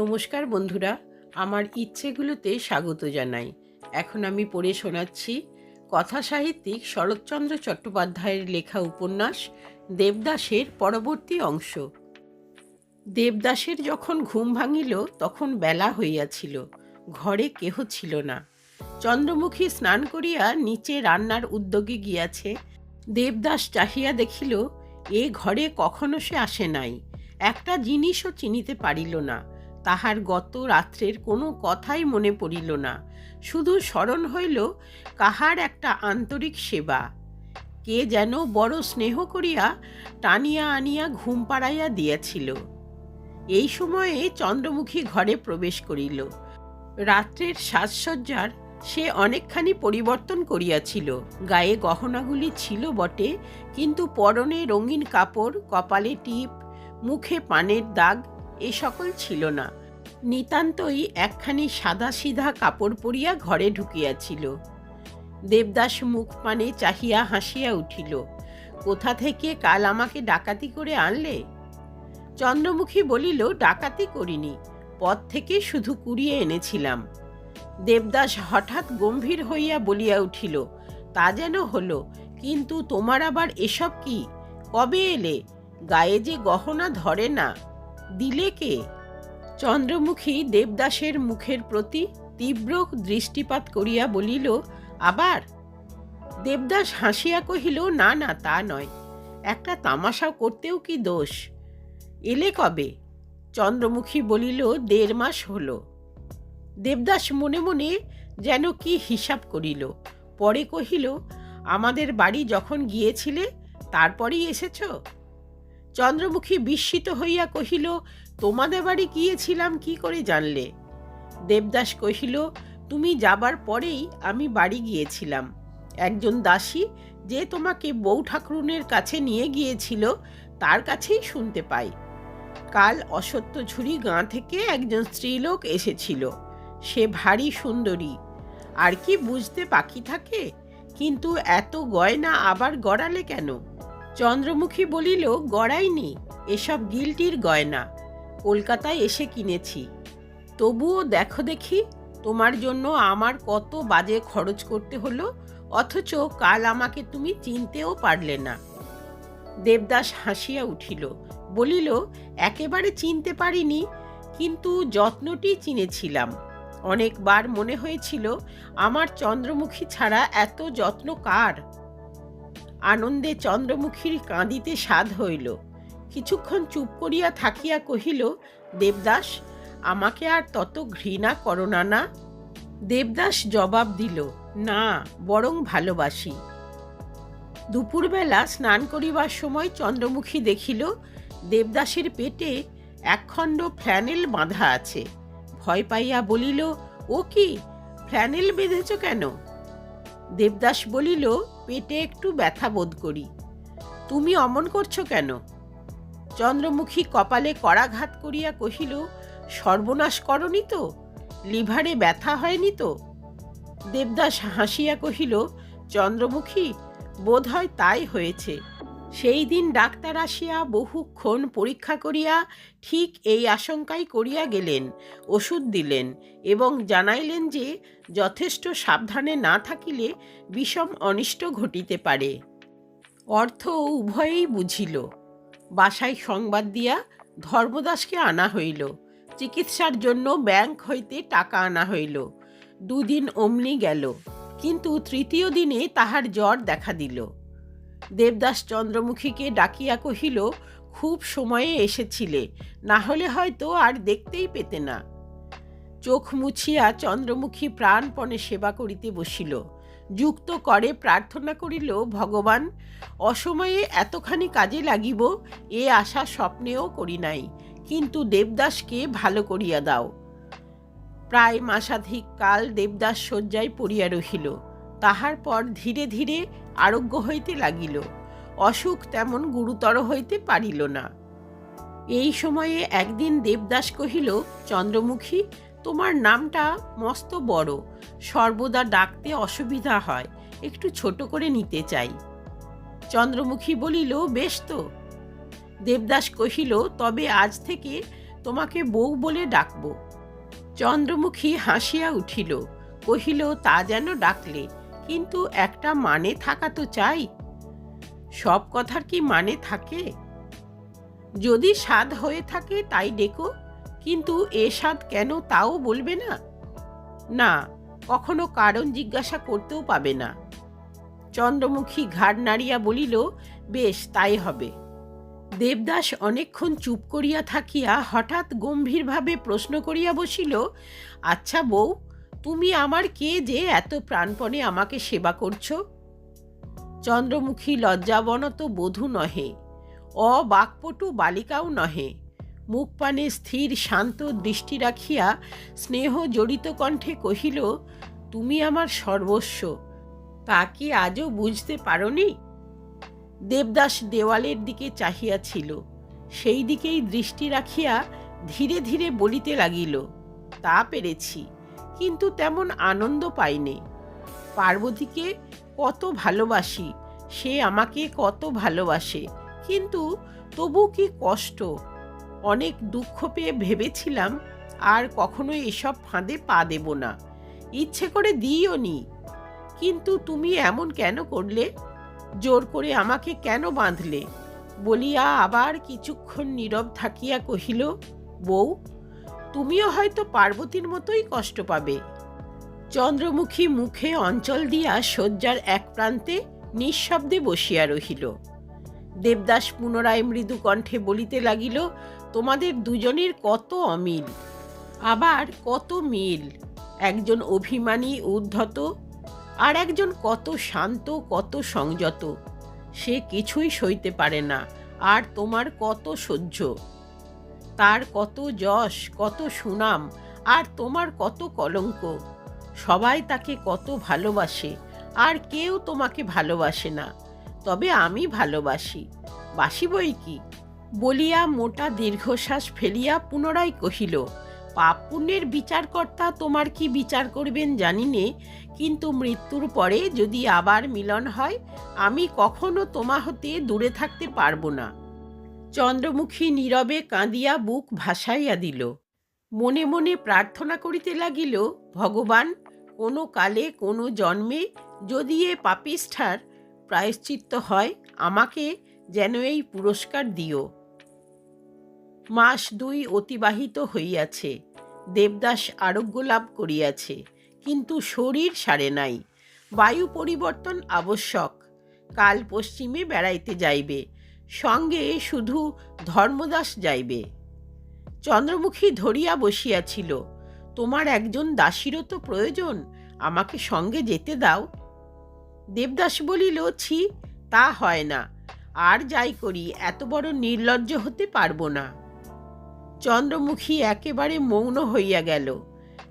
নমস্কার বন্ধুরা, আমার ইচ্ছেগুলোতে স্বাগত জানাই। এখন আমি পড়ে শোনাচ্ছি কথা সাহিত্যিক শরৎচন্দ্র চট্টোপাধ্যায়ের লেখা উপন্যাস, দেবদাসের পরবর্তী অংশ। দেবদাসের যখন ঘুম ভাঙিল, তখন বেলা হইয়াছিল, ঘরে কেহ ছিল না। চন্দ্রমুখী স্নান করিয়া নিচে রান্নার উদ্যোগে গিয়াছে। দেবদাস চাহিয়া দেখিল, এ ঘরে কখনো সে আসে নাই, একটা জিনিসও চিনিতে পারিল না। তাহার গত রাত্রের কোনো কথাই মনে পড়িল না। শুধু স্মরণ হইল কাহার একটা আন্তরিক সেবা। কে যেন বড় স্নেহ করিয়া টানিয়া আনিয়া ঘুম পাড়াইয়া দিয়াছিল। এই সময়ে চন্দ্রমুখী ঘরে প্রবেশ করিল। রাত্রের সাজসজ্জার সে অনেকখানি পরিবর্তন করিয়াছিল। গায়ে গহনাগুলি ছিল বটে, কিন্তু পরনে রঙিন কাপড়, কপালে টিপ, মুখে পানের দাগ এ সকল ছিল না। নিতান্তই একখানি সাদা সিধা কাপড় পরিয়া ঘরে ঢুকিয়াছিল। দেবদাস মুখ পানে চাহিয়া হাসিয়া উঠিল, কোথা থেকে কাল আমাকে ডাকাতি করে আনলে? চন্দ্রমুখী বলিল, ডাকাতি করিনি, পথ থেকে শুধু কুড়িয়ে এনেছিলাম। দেবদাস হঠাৎ গম্ভীর হইয়া বলিয়া উঠিল, তা যেন হলো, কিন্তু তোমার আবার এসব কি? কবে এলে? গায়ে যে গহনা ধরে না। দিলে কে? চন্দ্রমুখী দেবদাসের মুখের প্রতি তীব্র দৃষ্টিপাত করিয়া বলিল, আবার? দেবদাস হাসিয়া কহিল, না না, তা নয়। একটা তামাশা করতেও কি দোষ? এলে কবে? চন্দ্রমুখী বলিল, দেড় মাস হলো। দেবদাস মনে মনে যেন কি হিসাব করিল। পরে কহিল, আমাদের বাড়ি যখন গিয়েছিলে, তারপরেই এসেছ? চন্দ্রমুখী বিস্মিত হইয়া কহিল, তোমাদের বাড়ি গিয়েছিলাম, কি করে জানলে? দেবদাস কহিল, তুমি যাবার পরেই আমি বাড়ি গিয়েছিলাম। একজন দাসী যে তোমাকে বউ ঠাকুরুনের কাছে নিয়ে গিয়েছিল, তার কাছেই শুনতে পাই। কাল অসত্য ঝুড়ি গাঁ থেকে একজন স্ত্রীলোক এসেছিল। সে ভারী সুন্দরী। আর কি বুঝতে পাখি থাকে? কিন্তু এত গয়না আবার গড়ালে কেন? চন্দ্রমুখী বলিল গড়াইনি এসব গিলটির গয়না, কলকাতায় এসে কিনেছি। তবুও দেখো দেখি, তোমার জন্য আমার কত বাজে খরচ করতে হলো, অথচ কাল আমাকে তুমি চিনতেও পারলে না। দেবদাস হাসিয়া উঠিল, বলিল, একেবারে চিনতে পারিনি, কিন্তু যত্নটি চিনেছিলাম। অনেকবার মনে হয়েছিল, আমার চন্দ্রমুখী ছাড়া এত যত্ন কার? আনন্দে চন্দ্রমুখীর কাঁদিতে সাধ হইল। কিছুক্ষণ চুপ করিয়া থাকিয়া কহিল, দেবদাস, আমাকে আর তত ঘৃণা করো না না। দেবদাস জবাব দিল, না, বরং ভালোবাসি। দুপুরবেলা স্নান করিবার সময় চন্দ্রমুখী দেখিল, দেবদাসের পেটে একখণ্ড ফ্ল্যানেল বাঁধা আছে। ভয় পাইয়া বলিল, ও কি ফ্ল্যানেল বেঁধেছ কেন? দেবদাস বলিল পেটে একটু ব্যথা বোধ করি। তুমি অমন করছ কেন? চন্দ্রমুখী কপালে কড়াঘাত করিয়া কহিল, সর্বনাশ করনি তো? লিভারে ব্যথা হয়নি তো? দেবদাস হাসিয়া কহিল, চন্দ্রমুখী বোধ হয় তাই হয়েছে। সেই দিন ডাক্তার আসিয়া বহুক্ষণ পরীক্ষা করিয়া ঠিক এই আশঙ্কাই করিয়া গেলেন, ওষুধ দিলেন এবং জানাইলেন যে যথেষ্ট সাবধানে না থাকিলে বিষম অনিষ্ট ঘটিতে পারে। অর্থ উভয়েই বুঝিল। বাসায় সংবাদ দিয়া ধর্মদাসকে আনা হইল। চিকিৎসার জন্য ব্যাংক হইতে টাকা আনা হইল। দুদিন অমনি গেল, কিন্তু তৃতীয় দিনে তাহার জ্বর দেখা দিল। দেবদাস চন্দ্রমুখীকে ডাকিয়া কহিল, খুব সময়ে এসেছিলে, না হলে হয়তো আর দেখতেই পেতে না চোখ মুছিয়া চন্দ্রমুখী প্রাণপণে সেবা করিতে বসিল। যুক্ত করে প্রার্থনা করিল, ভগবান, অসময়ে এতখানি কাজে লাগিব, এ আশা স্বপ্নেও করি নাই, কিন্তু দেবদাসকে ভালো করিয়া দাও প্রায় মাসাধিক কাল দেবদাস শয্যায় পড়িয়া রহিল। তাহার পর ধীরে ধীরে আরোগ্য হইতে লাগিল। অসুখ তেমন গুরুতর হইতে পারিল না। এই সময়ে একদিন দেবদাস কহিল, চন্দ্রমুখী, তোমার নামটা মস্ত বড়। সর্বদা ডাকতে অসুবিধা হয়। একটু ছোট করে নিতে চাই। চন্দ্রমুখী বলিল, বেশ তো। দেবদাস কহিল, তবে আজ থেকে তোমাকে বউ বলে ডাকব। চন্দ্রমুখী হাসিয়া উঠিল, কহিল, তা যেন ডাকলে। কিন্তু একটা মানে থাকা তো চাই। সব কথার কি মানে থাকে? যদি স্বাদ হয়ে থাকে তাই ডেকো, কিন্তু এ স্বাদ কেন তাও বলবে না? না, কখনো কারণ জিজ্ঞাসা করতেও পাবে না। চন্দ্রমুখী ঘাড় নাড়িয়া বলিল, বেশ, তাই হবে। দেবদাস অনেকক্ষণ চুপ করিয়া থাকিয়া হঠাৎ গম্ভীরভাবে প্রশ্ন করিয়া বসিল আচ্ছা বউ তুমি আমার কে যে এত প্রাণপণে আমাকে সেবা করছ? চন্দ্রমুখী লজ্জাবনত বধূ নহে, অবাকপটু বালিকাও নহে। মুখপানে স্থির শান্ত দৃষ্টি রাখিয়া স্নেহ জড়িত কণ্ঠে কহিল, তুমি আমার সর্বস্ব, তা কি আজও বুঝতে পারনি? দেবদাস দেওয়ালের দিকে চাহিয়াছিল, সেই দিকেই দৃষ্টি রাখিয়া ধীরে ধীরে বলিতে লাগিল, তা পেরেছি। কিন্তু তেমন আনন্দ পাইনি। পার্বতীকে কত ভালোবাসি, সে আমাকে কত ভালোবাসে, কিন্তু তবু কি কষ্ট? অনেক দুঃখ পেয়ে ভেবেছিলাম, আর কখনো এসব ফাঁদে পা দেব না। ইচ্ছে করে দিইও নি। কিন্তু তুমি এমন কেন করলে? জোর করে আমাকে কেন বাঁধলে? বলিয়া আবার কিছুক্ষণ নীরব থাকিয়া কহিল, বউ তুমিও হয়তো পার্বতীর মতোই কষ্ট পাবে। চন্দ্রমুখী মুখে অঞ্চল দিয়া শয্যার এক প্রান্তে নিঃশব্দে বসিয়া রহিল। দেবদাস পুনরায় মৃদু কণ্ঠে বলিতে লাগিল, তোমাদের দুজনের কত অমিল, আবার কত মিল, একজন অভিমানী উদ্ধত আর একজন কত শান্ত, কত সংযত, সে কিছুই সইতে পারে না, আর তোমার কত সহ্য? তার কত যশ, কত সুনাম, আর তোমার কত কলঙ্ক। সবাই তাকে কত ভালোবাসে, আর কেউ তোমাকে ভালোবাসে না। তবে আমি ভালোবাসি। বাসি বই কি? বলিয়া মোটা দীর্ঘশ্বাস ফেলিয়া পুনরায় কহিল, পাপ পুণ্যের বিচারকর্তা তোমার কি বিচার করবেন জানি নে কিন্তু মৃত্যুর পরে যদি আবার মিলন হয়, আমি কখনো তোমা হতে দূরে থাকতে পারব না। চন্দ্রমুখী নীরবে কাঁদিয়া বুক ভাসাইয়া দিল। মনে মনে প্রার্থনা করিতে লাগিল, ভগবান, কোনো কালে কোনো জন্মে যদি এ পাপিষ্ঠার প্রায়শ্চিত্ত হয়, আমাকে যেন এই পুরস্কার দিও। মাস দুই অতিবাহিত হইয়াছে। দেবদাস আরোগ্য লাভ করিয়াছে, কিন্তু শরীর সারে নাই। বায়ু পরিবর্তন আবশ্যক। কাল পশ্চিমে বেড়াইতে যাইবে। সঙ্গে শুধু ধর্মদাস যাইবে। চন্দ্রমুখী ধরিয়া বসিয়াছিল, তোমার একজন দাসীরও তো প্রয়োজন, আমাকে সঙ্গে যেতে দাও। দেবদাস বলিল, ছি, তা হয় না, আর যাই করি, এত বড় নির্লজ্জ হতে পারব না। চন্দ্রমুখী একেবারে মৌন হইয়া গেল,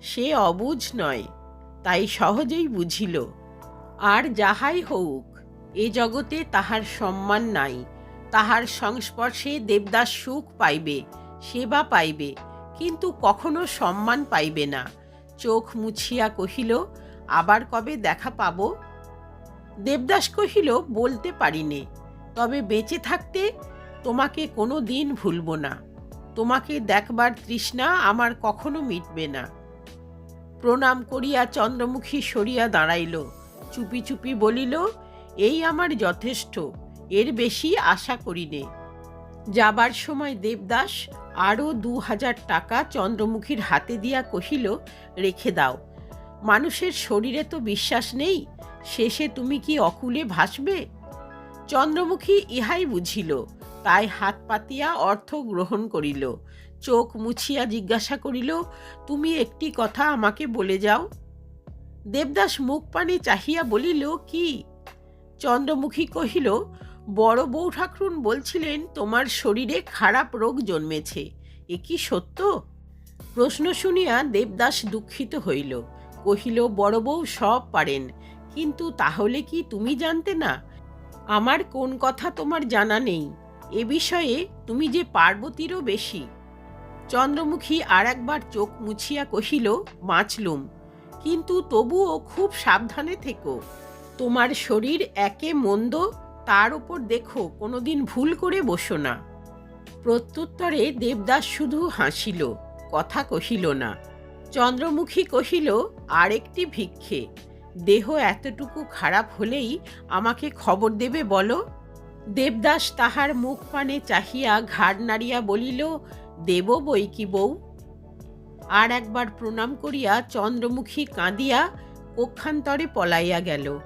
সে অবুঝ নয়, তাই সহজেই বুঝিল, আর যাহাই হউক, এ জগতে তাহার সম্মান নাই। তাহার সংস্পর্শে দেবদাস সুখ পাইবে, সেবা পাইবে, কিন্তু কখনো সম্মান পাইবে না। চোখ মুছিয়া কহিল, আবার কবে দেখা পাব? দেবদাস কহিল, বলতে পারিনে, তবে বেঁচে থাকতে তোমাকে কোনো দিন ভুলব না। তোমাকে দেখবার তৃষ্ণা আমার কখনো মিটবে না। প্রণাম করিয়া চন্দ্রমুখী সরিয়া দাঁড়াইল। চুপি চুপি বলিল, এই আমার যথেষ্ট। এর বেশি আশা করিনে। যাবার সময় দেবদাস আরও দু হাজার টাকা চন্দ্রমুখীর হাতে দিয়া কহিল, রেখে দাও। মানুষের শরীরে তো বিশ্বাস নেই, শেষে তুমি কি অকুলে ভাসবে? চন্দ্রমুখী ইহাই বুঝিল, তাই হাত পাতিয়া অর্থ গ্রহণ করিল। চোখ মুছিয়া জিজ্ঞাসা করিল, তুমি একটি কথা আমাকে বলে যাও? দেবদাস মুখ পানে চাহিয়া বলিল, কি? চন্দ্রমুখী কহিল বড় বউ ঠাকুরুন বলছিলেন, তোমার শরীরে খারাপ রোগ জন্মেছে। এ কি সত্য? প্রশ্ন শুনিয়া দেবদাস দুঃখিত হইল। কহিল, বড় বউ সব পারেন, কিন্তু তাহলে কি তুমি জানতে না? আমার কোন কথা তোমার জানা নেই। এ বিষয়ে তুমি যে পার্বতীরও বেশি চন্দ্রমুখী আর একবার চোখ মুছিয়া কহিল বাঁচলুম কিন্তু তবুও খুব সাবধানে থেকো। তোমার শরীর একে মন্দ তার ওপর দেখো, কোনোদিন ভুল করে বসো না। প্রত্যুত্তরে দেবদাস শুধু হাসিল, কথা কহিল না। চন্দ্রমুখী কহিল, আরেকটি ভিক্ষে। দেহ এতটুকু খারাপ হলেই আমাকে খবর দেবে বলো? দেবদাস তাহার মুখ পানে চাহিয়া ঘাড় নাড়িয়া বলিল, দেব বই কি বউ? আর একবার প্রণাম করিয়া চন্দ্রমুখী কাঁদিয়া পক্ষান্তরে পলাইয়া গেল।